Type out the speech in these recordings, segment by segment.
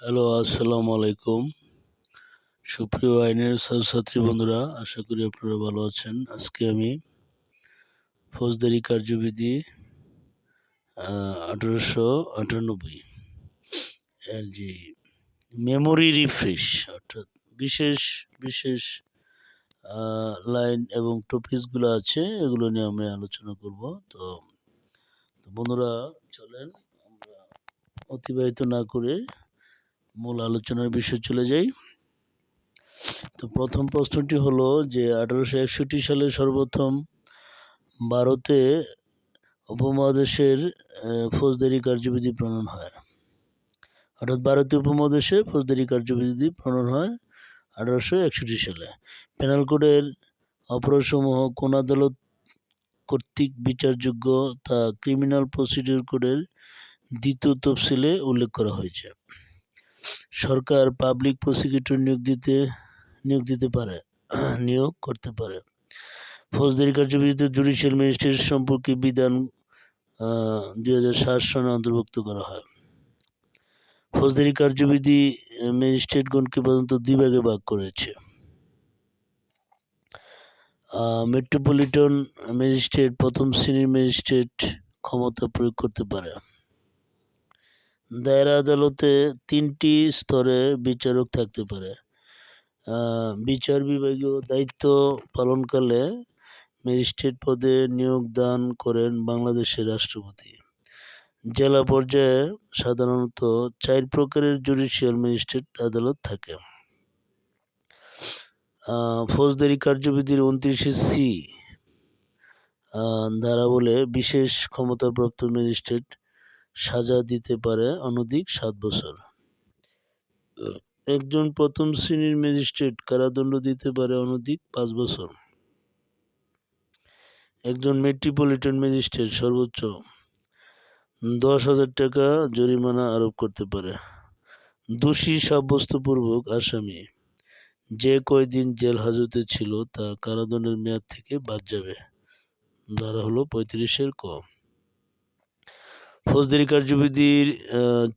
Hello, আসসালামু আলাইকুম। সুপ্রিয় আইনের ছাত্রছাত্রী বন্ধুরা, আশা করি আপনারা ভালো আছেন। আজকে আমি ফৌজদারি কার্যবিধি আঠারোশো আটানব্বই এর যে মেমোরি রিফ্রেশ অর্থাৎ বিশেষ বিশেষ লাইন এবং টপিকসগুলো আছে, এগুলো নিয়ে আমি আলোচনা করব। তো বন্ধুরা, চলেন অতিবাহিত না করে মূল আলোচনার বিষয় চলে যাই। তো প্রথম প্রশ্নটি হলো যে, আঠারোশো একষট্টি সালে সর্বপ্রথম ভারতে উপমহাদেশের ফৌজদারি কার্যবিধি প্রণয়ন হয়। অর্থাৎ ভারতীয় উপমহাদেশে ফৌজদারি কার্যবিধি প্রণয়ন হয় আঠারোশো একষট্টি সালে। পেনাল কোডের অপরাধসমূহ কোন আদালত কর্তৃক বিচারযোগ্য তা ক্রিমিনাল প্রসিডিউর কোডের দ্বিতীয় তফসিলে উল্লেখ করা হয়েছে। সরকার পাবলিক প্রসিকিউটর নিয়োগ দিতে নিয়োগ দিতে পারে, নিয়োগ করতে পারে। ফৌজদারি কার্যবিধিতে জুডিশিয়াল ম্যাজিস্ট্রেট সম্পর্কে বিধান দুই হাজার সাত সনে অন্তর্ভুক্ত করা হয়। ফৌজদারি কার্যবিধি ম্যাজিস্ট্রেটগণকে পর্যন্ত দুই ভাগে ভাগ করেছে। মেট্রোপলিটন ম্যাজিস্ট্রেট প্রথম শ্রেণির ম্যাজিস্ট্রেট ক্ষমতা প্রয়োগ করতে পারে। দায়রা আদালতে তিনটি স্তরে বিচারক থাকতে পারে। বিচার বিভাগীয় দায়িত্ব পালনকালে ম্যাজিস্ট্রেট পদে নিয়োগ দান করেন বাংলাদেশের রাষ্ট্রপতি। জেলা পর্যায়ে সাধারণত চার প্রকারের জুডিশিয়াল ম্যাজিস্ট্রেট আদালত থাকে। ফৌজদারি কার্যবিধির উনত্রিশে সি ধারা বলে বিশেষ ক্ষমতাপ্রাপ্ত ম্যাজিস্ট্রেট সাজা দিতে পারে অনধিক সাত বছর। একজন প্রথম শ্রেণির ম্যাজিস্ট্রেট কারাদণ্ড দিতে পারে অনধিক পাঁচ বছর। একজন মেট্রোপলিটন ম্যাজিস্ট্রেট সর্বোচ্চ দশ হাজার টাকা জরিমানা আরোপ করতে পারে। দোষী সাব্যস্তপূর্বক আসামি যে কয়দিন জেল হাজতে ছিল তা কারাদণ্ডের মেয়াদ থেকে বাদ যাবে। ধারা হলো পঁয়ত্রিশের ক। ফৌজদারি কার্যবিধির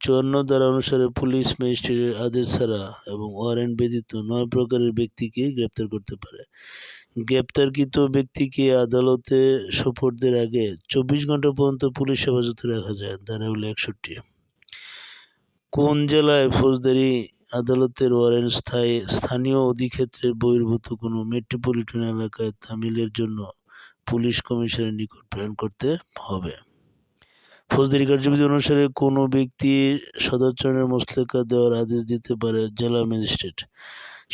চুয়ান্ন ধারা অনুসারে পুলিশ ম্যাজিস্ট্রেটের আদেশ ছাড়া এবং ওয়ারেন্ট ব্যতীত নয় প্রকারের ব্যক্তিকে গ্রেপ্তার করতে পারে। গ্রেপ্তারকৃত ব্যক্তিকে আদালতে সোপর্দের আগে চব্বিশ ঘণ্টা পর্যন্ত পুলিশ হেফাজতে রাখা যায়, ধারা হলো একষট্টি। কোন জেলায় ফৌজদারি আদালতের ওয়ারেন্ট স্থায়ী, স্থানীয় অধিক্ষেত্রের বহির্ভূত কোনো মেট্রোপলিটন এলাকায় তামিলের জন্য পুলিশ কমিশনের নিকট প্রেরণ করতে হবে? ফৌজদারি কার্যবিধি অনুসারে কোনো ব্যক্তি সদাচরণের মোসলেকা দেওয়ার আদেশ দিতে পারে জেলা ম্যাজিস্ট্রেট।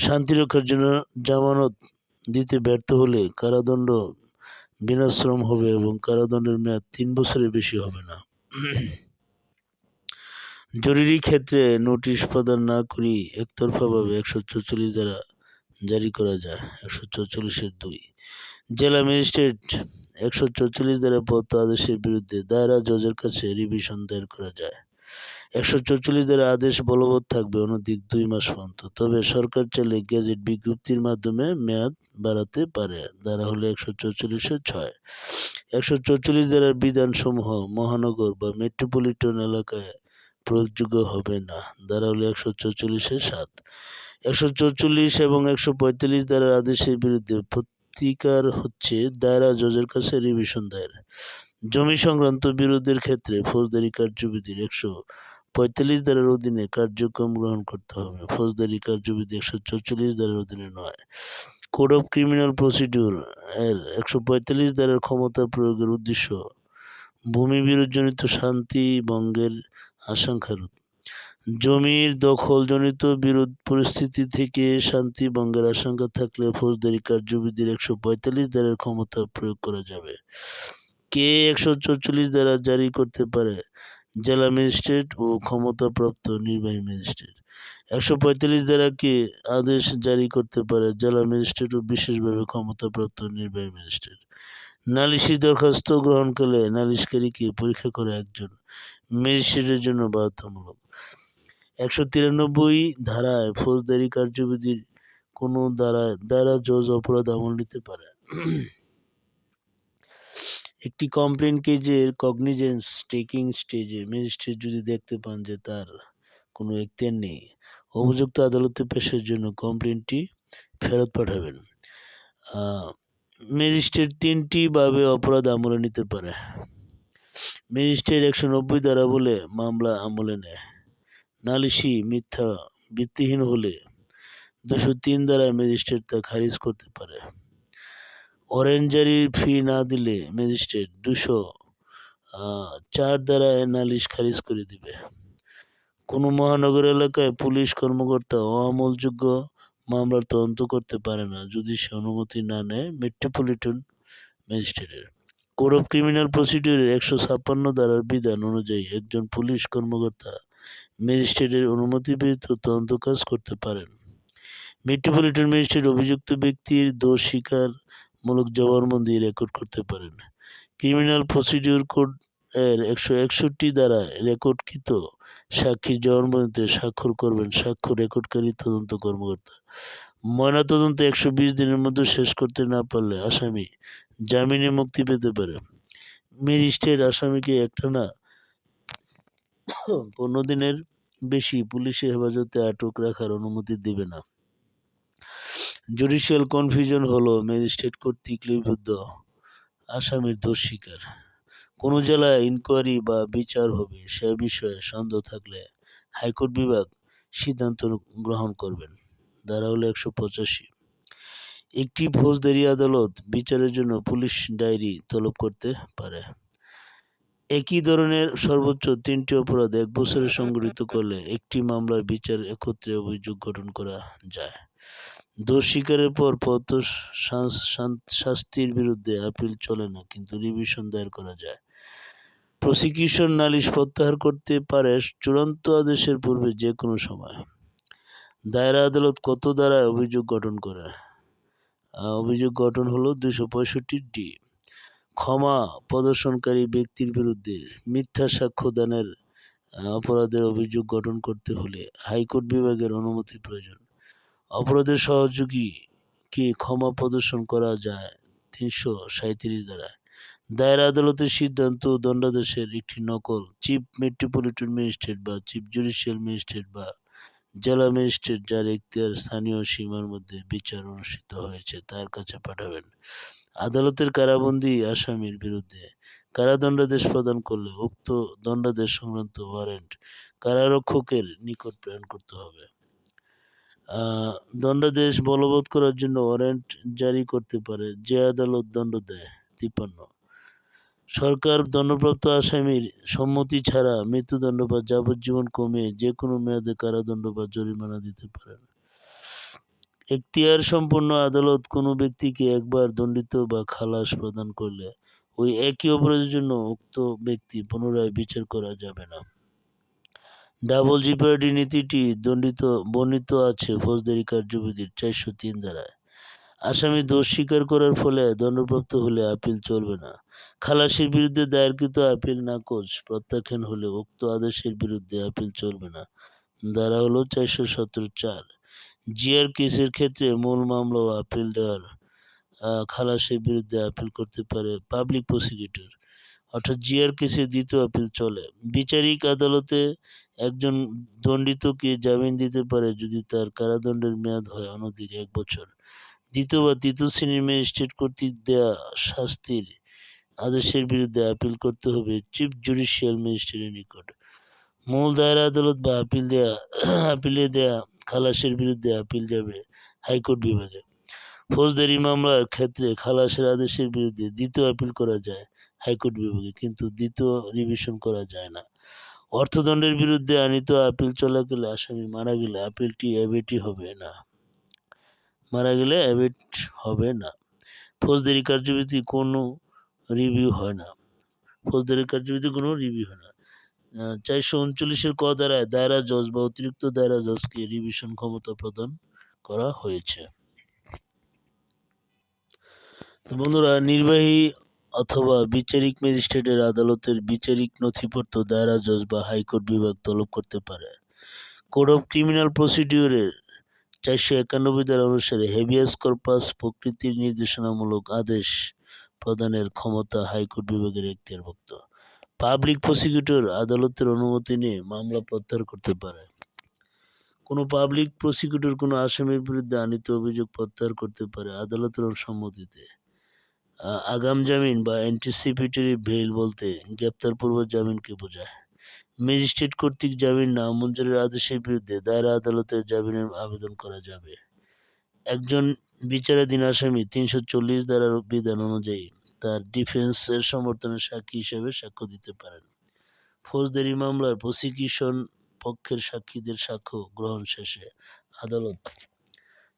শান্তি রক্ষার জন্য জামানত দিতে ব্যর্থ হলে কারাদণ্ড বিনাশ্রম হবে এবং কারাদণ্ডের মেয়াদ তিন বছরের বেশি হবে না। জরুরি ক্ষেত্রে নোটিশ প্রদান না করি একতরফাভাবে একশো চৌচল্লিশ দ্বারা জারি করা যায়, একশো চৌচল্লিশের দুই। জেলা ম্যাজিস্ট্রেট একশো চৌচল্লিশ দ্বারা প্রদত্ত আদেশের বিরুদ্ধে দায়রা জজের কাছে রিভিশন দায়ের করা যায়। একশো চৌচল্লিশ দ্বারা আদেশ বলবৎ থাকবে অনধিক দুই মাস পর্যন্ত। তবে সরকার চাইলে গেজেট বিজ্ঞপ্তির মাধ্যমে মেয়াদ বাড়াতে পারে। দ্বারা হলো একশো চৌচল্লিশের ছয়। একশো চৌচল্লিশ দ্বারার বিধানসমূহ মহানগর বা মেট্রোপলিটন এলাকায় প্রয়োগযোগ্য হবে না। দ্বারা হলো একশো চৌচল্লিশের সাত। একশো চৌচল্লিশ এবং একশো পঁয়তাল্লিশ দ্বারার আদেশের বিরুদ্ধে প্রতিকার হচ্ছে দায়রা জজের কাছে রিভিশন দায়ের। জমি সংক্রান্ত বিরোধের ক্ষেত্রে ফৌজদারি কার্যবিধির একশো পঁয়তাল্লিশ দ্বারের অধীনে কার্যক্রম গ্রহণ করতে হবে। ফৌজদারি কার্যবিধি একশো চৌচল্লিশ দ্বারের অধীনে নয়। কোড অফ ক্রিমিনাল প্রসিডিউর এর একশো পঁয়তাল্লিশ দ্বারের ক্ষমতা প্রয়োগের উদ্দেশ্য ভূমি বিরোধজনিত শান্তি ভঙ্গের আশঙ্কারূপ। জমির দখলজনিত বিরোধ পরিস্থিতি থেকে শান্তি ভঙ্গের আশঙ্কা থাকলে ফৌজদারি কার্যবিধির একশো পঁয়তাল্লিশ দ্বারের ক্ষমতা প্রয়োগ করা যাবে। কে একশো চৌচল্লিশ দ্বারা জারি করতে পারে? জেলা ম্যাজিস্ট্রেট ও ক্ষমতাপ্রাপ্ত নির্বাহী ম্যাজিস্ট্রেট। একশো পঁয়তাল্লিশ দ্বারা কে আদেশ জারি করতে পারে? জেলা ম্যাজিস্ট্রেট ও বিশেষভাবে ক্ষমতাপ্রাপ্ত নির্বাহী ম্যাজিস্ট্রেট। নালিশি দরখাস্ত গ্রহণ গ্রহণকালে নালিশকারীকে পরীক্ষা করে একজন ম্যাজিস্ট্রেটের জন্য বাধ্যতামূলক। একশো তিরানব্বই ধারায় ফৌজদারি কার্যবিধির কোনো দ্বারা দ্বারা জজ অপরাধ আমল নিতে পারে। একটি কমপ্লেন কেজের কগনিজেন্স টেকিং স্টেজে ম্যাজিস্ট্রেট যদি দেখতে পান যে তার কোনো এখতিয়ার নেই, অভিযুক্ত আদালতে পেশের জন্য কমপ্লেনটি ফেরত পাঠাবেন। ম্যাজিস্ট্রেট তিনটি ভাবে অপরাধ আমলে নিতে পারে। ম্যাজিস্ট্রেট একশো নব্বই ধারা বলে মামলা আমলে নেয়। নালিশি, মিথ্যা, ভিত্তিহীন হলে দুশো তিন দ্বারা ম্যাজিস্ট্রেট তা খারিজ করতে পারে। অরেঞ্জারির ফি না দিলে ম্যাজিস্ট্রেট দুশো চার দ্বারা নালিশ খারিজ করে দিবে। কোনো মহানগর এলাকায় পুলিশ কর্মকর্তা অআমলযোগ্য মামলার তদন্ত করতে পারে না যদি সে অনুমতি না নেয় মেট্রোপলিটন ম্যাজিস্ট্রেটের। কোড অফ ক্রিমিনাল প্রসিডিউরের একশো ছাপ্পান্ন ধারার বিধান অনুযায়ী একজন পুলিশ কর্মকর্তা ম্যাজিস্ট্রেটের অনুমতি ব্যতীত তদন্ত কাজ করতে পারেন। মেট্রোপলিটন ম্যাজিস্ট্রেট অভিযুক্ত ব্যক্তির দোষ স্বীকারমূলক জবানবন্দি রেকর্ড করতে পারেন। ক্রিমিনাল প্রসিডিউর কোড এর একশো একষট্টি দ্বারা রেকর্ডকৃত সাক্ষীর জবানবন্দিতে স্বাক্ষর করবেন স্বাক্ষর রেকর্ডকারী তদন্ত কর্মকর্তা। ময়নাতদন্ত একশো বিশ দিনের মধ্যে শেষ করতে না পারলে আসামি জামিনে মুক্তি পেতে পারে। ম্যাজিস্ট্রেট আসামিকে একটানা পনেরো দিনের বেশি পুলিশের হেফাজতে আটক রাখার অনুমতি দেবে না। জুডিশিয়াল কনফিউশন হলো ম্যাজিস্ট্রেট কর্তৃক লিপিবদ্ধ আসামির দোষ স্বীকার। কোনো জেলায় ইনকোয়ারি বা বিচার হবে সে বিষয়ে সন্দেহ থাকলে হাইকোর্ট বিভাগ সিদ্ধান্ত গ্রহণ করবেন। ধারা হলো একশো পঁচাশি। একটি ফৌজদারি আদালত বিচারের জন্য পুলিশ ডায়েরি তলব করতে পারে। একই ধরনের সর্বোচ্চ তিনটি অপরাধ এক বছরে সংগঠিত করলে একটি মামলার বিচার একত্রে অভিযোগ গঠন করা যায়। দোষ স্বীকারের পর পত শাস্তির বিরুদ্ধে আপিল চলে না, কিন্তু রিভিশন দায়ের করা যায়। প্রসিকিউশন নালিশ প্রত্যাহার করতে পারে চূড়ান্ত আদেশের পূর্বে যে কোনো সময়। দায়রা আদালত কত দ্বারা অভিযোগ গঠন করে? অভিযোগ গঠন হলো দুশো পঁয়ষট্টি ডি। ক্ষমা প্রদর্শনকারী ব্যক্তির বিরুদ্ধে মিথ্যা সাক্ষ্য দানের অপরাধের অভিযোগ গঠন করতে হলে হাইকোর্ট বিভাগের অনুমতি প্রয়োজন। অপরাধের সহযোগীকে ক্ষমা প্রদর্শন করা যায় তিনশো সাঁত্রিশ দ্বারা। দায়ের আদালতের সিদ্ধান্ত দণ্ডাদেশের একটি নকল। চিফ মেট্রোপলিটন ম্যাজিস্ট্রেট বা চিফ জুডিশিয়াল ম্যাজিস্ট্রেট বা জেলা ম্যাজিস্ট্রেট যার এখতিয়ার স্থানীয় সীমার মধ্যে বিচার অনুষ্ঠিত হয়েছে তার কাছে পাঠাবেন। আদালতের কারাবন্দী আসামির বিরুদ্ধে কারাদণ্ডাদেশ প্রদান করলে উক্ত দণ্ডাদেশ সংক্রান্ত ওয়ারেন্ট কারারক্ষকের নিকট প্রেরণ করতে হবে। দণ্ডাদেশ বলবৎ করার জন্য ওয়ারেন্ট জারি করতে পারে যে আদালত দণ্ড দেয়, তিপ্পান্ন। সরকার দণ্ডপ্রাপ্ত আসামির সম্মতি ছাড়া মৃত্যুদণ্ড বা যাবজ্জীবন কমিয়ে যে কোনো মেয়াদে কারাদণ্ড বা জরিমানা দিতে পারেন। এখতিয়ার সম্পন্ন আদালত কোনো ব্যক্তিকে একবার দণ্ডিত বা খালাস প্রদান করলে ওই একই অপরাধের জন্য উক্ত ব্যক্তি পুনরায় বিচার করা যাবে না। ডাবল জিপার্ডি নীতিটি দণ্ডিত, বর্ণিত আছে ফৌজদারি কার্যবিধির চারশো তিন ধারায়। আসামি দোষ স্বীকার করার ফলে দণ্ডপ্রাপ্ত হলে আপিল চলবে না। খালাসির বিরুদ্ধে দায়েরকৃত আপিল নাকচ প্রত্যাখ্যান হলে উক্ত আদেশের বিরুদ্ধে আপিল চলবে না। ধারা হলো চারশো সতেরো চার। জিআর কেসের ক্ষেত্রে মূল মামলা ও আপিল দেওয়ার খালাসের বিরুদ্ধে আপিল করতে পারে পাবলিক প্রসিকিউটর অর্থাৎ জিআর কেসে দ্বিতীয় আপিল চলে। বিচারিক আদালতে একজন দণ্ডিতকে জামিন দিতে পারে যদি তার কারাদণ্ডের মেয়াদ হয় অনধিক এক বছর। দ্বিতীয় বা তৃতীয় শ্রেণির ম্যাজিস্ট্রেট কর্তৃক দেয়া শাস্তির আদেশের বিরুদ্ধে আপিল করতে হবে চিফ জুডিশিয়াল ম্যাজিস্ট্রেটের নিকট। মূল দায়ের আদালত বা আপিল দেয়া আপিলে দেয়া খালাসের বিরুদ্ধে আপিল যাবে হাইকোর্ট বিভাগে। ফৌজদারি মামলার ক্ষেত্রে খালাসের আদেশের বিরুদ্ধে দ্বিতীয় আপিল করা যায় হাইকোর্ট বিভাগে, কিন্তু দ্বিতীয় রিভিশন করা যায় না। অর্থদণ্ডের বিরুদ্ধে আনিত আপিল চলাকালে আসামি মারা গেলে আপিলটি অ্যাবেটি হবে না। মারা গেলে অ্যাবেট হবে না। ফৌজদারি কার্যবিধি কোনো রিভিউ হয় না। ফৌজদারি কার্যবিধি কোনো রিভিউ হয় না। চারশো উনচল্লিশের ক দ্বারায় দায়রা জজ বা অতিরিক্ত দায়রা জজকে রিভিশন ক্ষমতা প্রদান করা হয়েছে। বন্ধুরা, নির্বাহী অথবা বিচারিক ম্যাজিস্ট্রেটের আদালতের বিচারিক নথিপত্র দায়রা জজ বা হাইকোর্ট বিভাগ তলব করতে পারে। কোড অফ ক্রিমিনাল প্রসিডিউরের চারশো একানব্বই ধারা অনুসারে হেভিয়াস কর্পাস প্রকৃতির নির্দেশনামূলক আদেশ প্রদানের ক্ষমতা হাইকোর্ট বিভাগের এখতিয়ারভুক্ত। পাবলিক প্রসিকিউটর আদালতের অনুমতি নিয়ে মামলা প্রত্যাহার করতে পারে। কোনো পাবলিক প্রসিকিউটর কোনো আসামির বিরুদ্ধে আনিত অভিযোগ প্রত্যাহার করতে পারে আদালতের সম্মতিতে আগাম জামিন বা অ্যান্টিসিপেটরি বেইল বলতে গ্রেপ্তারপূর্ব জামিনকে বোঝায়। ম্যাজিস্ট্রেট কর্তৃক জামিন না মঞ্জুরের আদেশের বিরুদ্ধে দায়রা আদালতে জামিনের আবেদন করা যাবে। একজন বিচারাধীন আসামি তিনশো চল্লিশ ধারার বিধান অনুযায়ী তার ডিফেন্সের সমর্থনে সাক্ষী হিসেবে সাক্ষ্য দিতে পারেন। ফৌজদারি মামলার প্রসিকিউশন পক্ষের সাক্ষীদের সাক্ষ্য গ্রহণ শেষে আদালত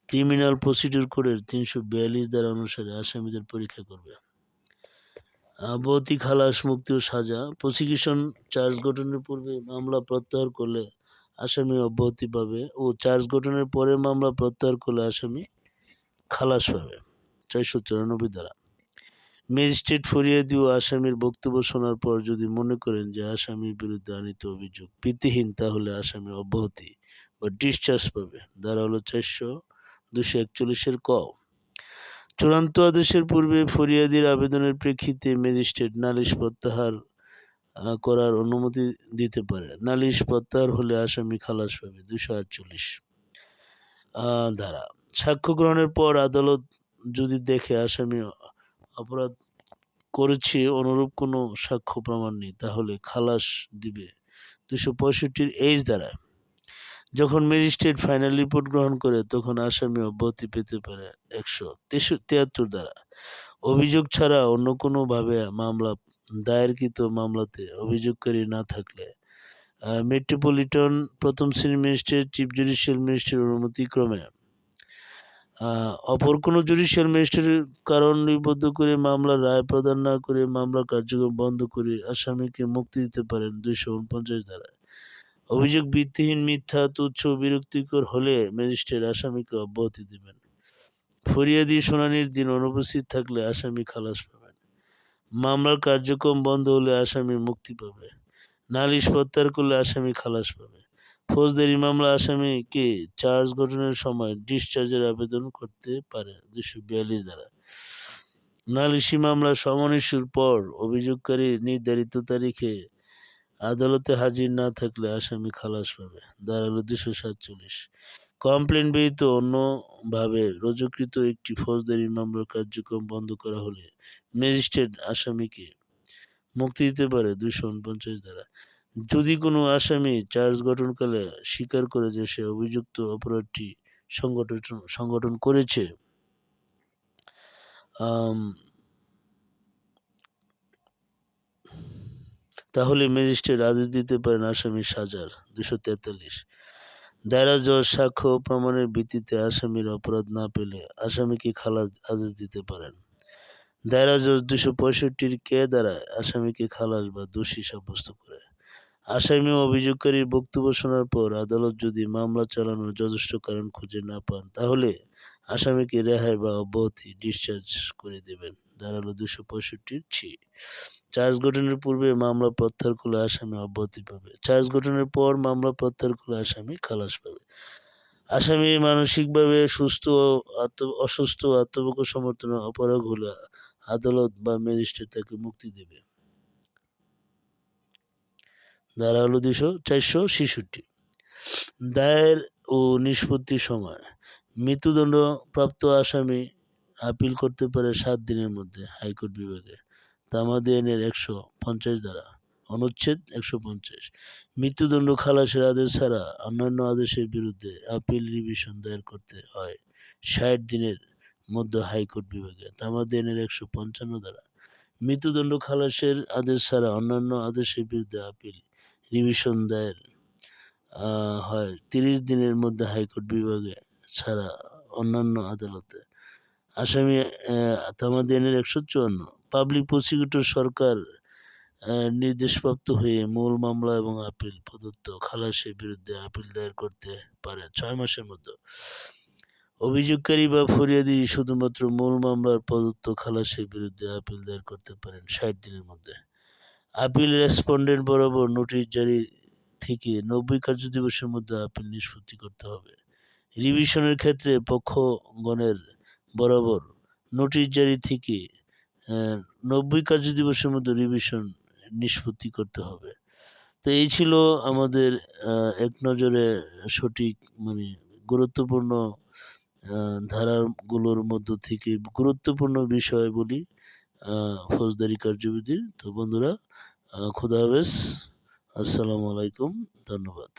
ক্রিমিনাল প্রসিডিউর কোডের তিনশো বিয়াল্লিশ ধারা অনুসারে আসামিদের পরীক্ষা করবে। ভৌতিক খালাস মুক্তি ও সাজা প্রসিকিউশন চার্জ গঠনের পূর্বে মামলা প্রত্যাহার করলে আসামি অব্যাহতি পাবে ও চার্জ গঠনের পরে মামলা প্রত্যাহার করলে আসামি খালাস পাবে। চারশো চুরানব্বই ধারা ম্যাজিস্ট্রেট ফরিয়াদি ও আসামির বক্তব্য শোনার পর যদি মনে করেন যে আসামির বিরুদ্ধে আনিত অভিযোগ ভিত্তিহীন, তাহলে আসামি অব্যাহতি বা ডিসচার্জ পাবে। ধারা হলো চারশো দুশো একচল্লিশের ক। চূড়ান্ত আদেশের পূর্বে ফরিয়াদির আবেদনের প্রেক্ষিতে ম্যাজিস্ট্রেট নালিশ প্রত্যাহার করার অনুমতি দিতে পারে। নালিশ প্রত্যাহার হলে আসামি খালাস পাবে দুশো আটচল্লিশ। ধারা সাক্ষ্য গ্রহণের পর আদালত যদি দেখে আসামি অপরাধ করেছে অনুরূপ কোনো সাক্ষ্য প্রমাণ নেই, তাহলে খালাস দিবে দুশো পঁয়ষট্টির এইচ দ্বারা। যখন ম্যাজিস্ট্রেট ফাইনাল রিপোর্ট গ্রহণ করে, তখন আসামি অব্যাহতি পেতে পারে একশো তিয়াত্তর দ্বারা। অভিযোগ ছাড়া অন্য কোনোভাবে মামলা, দায়েরকৃত মামলাতে অভিযোগকারী না থাকলে মেট্রোপলিটন প্রথম শ্রেণি ম্যাজিস্ট্রেট, চিফ জুডিশিয়াল ম্যাজিস্ট্রেট অনুমতিক্রমে অপর কোনো জুডিশিয়াল ম্যাজিস্ট্রেটের কারণ নিবদ্ধ করে মামলার রায় প্রদান না করে মামলা কার্যক্রম বন্ধ করে আসামিকে মুক্তি দিতে পারেন দুইশো উনপঞ্চাশ ধারা অভিযোগ ভিত্তিহীন মিথ্যা, তুচ্ছ, বিরক্তিকর হলে ম্যাজিস্ট্রেট আসামিকে অব্যাহতি দেবেন। ফরিয়াদি শুনানির দিন অনুপস্থিত থাকলে আসামি খালাস পাবেন। মামলার কার্যক্রম বন্ধ হলে আসামি মুক্তি পাবে। নালিশ প্রত্যাহার করলে আসামি খালাস পাবে। ফৌজদারি মামলা আসামিকে চার্জ গঠনের সময় ডিসচার্জের আবেদন করতে পারে দুশো বিয়াল্লিশ দ্বারা নালিশি মামলা সমান ইস্যুর পর অভিযোগকারী নির্ধারিত তারিখে আদালতে হাজির না থাকলে আসামি খালাস পাবে, দাঁড়াল দুশো সাতচল্লিশ। কমপ্লেন ব্যতীত অন্যভাবে রুজুকৃত একটি ফৌজদারি মামলার কার্যক্রম বন্ধ করা হলে ম্যাজিস্ট্রেট আসামিকে মুক্তি দিতে পারে দুশো উনপঞ্চাশ দ্বারা যদি কোনো আসামি চার্জ গঠনকালে স্বীকার করে যে সে অভিযুক্ত অপরাধটি সংগঠন সংগঠন করেছে তাহলে ম্যাজিস্ট্রেট আদেশ দিতে পারেন আসামির সাজার দুশো তেতাল্লিশ। দায়রা জজ সাক্ষ্য প্রমাণের ভিত্তিতে আসামির অপরাধ না পেলে আসামিকে খালাস, আদেশ দিতে পারেন। দায়রা জজ দুশো পঁয়ষট্টির কে দ্বারা আসামিকে খালাস বা দোষী সাব্যস্ত করে? আসামি ও অভিযোগকারীর বক্তব্য শোনার পর আদালত যদি মামলা চালানোর যথেষ্ট কারণ খুঁজে না পান, তাহলে আসামিকে রেহাই বা অব্যাহতি ডিসচার্জ করে দেবেন। দাঁড়াল দুশো পঁয়ষট্টির ছি চার্জ গঠনের পূর্বে মামলা প্রত্যাহার করলে আসামি অব্যাহতি পাবে। চার্জ গঠনের পর মামলা প্রত্যাহার করলে আসামি খালাস পাবে। আসামি মানসিকভাবে সুস্থ আত্ম, অসুস্থ আত্মপক্ষ সমর্থনে অপরাধ হলে আদালত বা ম্যাজিস্ট্রেট তাকে মুক্তি দেবে। ধারা হলো দুশো চারশো ছেষট্টি। দায়ের ও নিষ্পত্তির সময়। মৃত্যুদণ্ড প্রাপ্ত আসামি আপিল করতে পারে সাত দিনের মধ্যে হাইকোর্ট বিভাগে। তামাদি আইনের একশো পঞ্চাশ দ্বারা অনুচ্ছেদ একশো পঞ্চাশ। মৃত্যুদণ্ড খালাসের আদেশ ছাড়া অন্যান্য আদেশের বিরুদ্ধে আপিল রিভিশন দায়ের করতে হয় ষাট দিনের মধ্যে হাইকোর্ট বিভাগে। তামাদি আইনের একশো পঞ্চান্ন দ্বারা মৃত্যুদণ্ড খালাসের আদেশ ছাড়া অন্যান্য আদেশের বিরুদ্ধে আপিল রিভিশন দায়ের হয় তিরিশ দিনের মধ্যে হাইকোর্ট বিভাগে ছাড়া অন্যান্য আদালতে। আসামি তামাদি আইনের একশো চুয়ান্ন। পাবলিক প্রসিকিউটর সরকার নির্দেশপ্রাপ্ত হয়ে মূল মামলা এবং আপিল, প্রদত্ত খালাসের বিরুদ্ধে আপিল দায়ের করতে পারে ছয় মাসের মধ্যে। অভিযোগকারী বা ফরিয়াদি শুধুমাত্র মূল মামলার প্রদত্ত খালাসের বিরুদ্ধে আপিল দায়ের করতে পারেন ষাট দিনের মধ্যে। আপিল রেসপন্ডেন্ট বরাবর নোটিশ জারি থেকে নব্বই কার্যদিবসের মধ্যে আপিল নিষ্পত্তি করতে হবে। রিভিশনের ক্ষেত্রে পক্ষগণের বরাবর নোটিশ জারি থেকে নব্বই কার্যদিবসের মধ্যে রিভিশন নিষ্পত্তি করতে হবে। তো এই ছিল আমাদের এক নজরে সঠিক মানে গুরুত্বপূর্ণ ধারাগুলোর মধ্য থেকে গুরুত্বপূর্ণ বিষয় বলি। ফৌজদারি কার্যবিধির তো বন্ধুরা খুদা হাফেজ। আসসালামু আলাইকুম। ধন্যবাদ।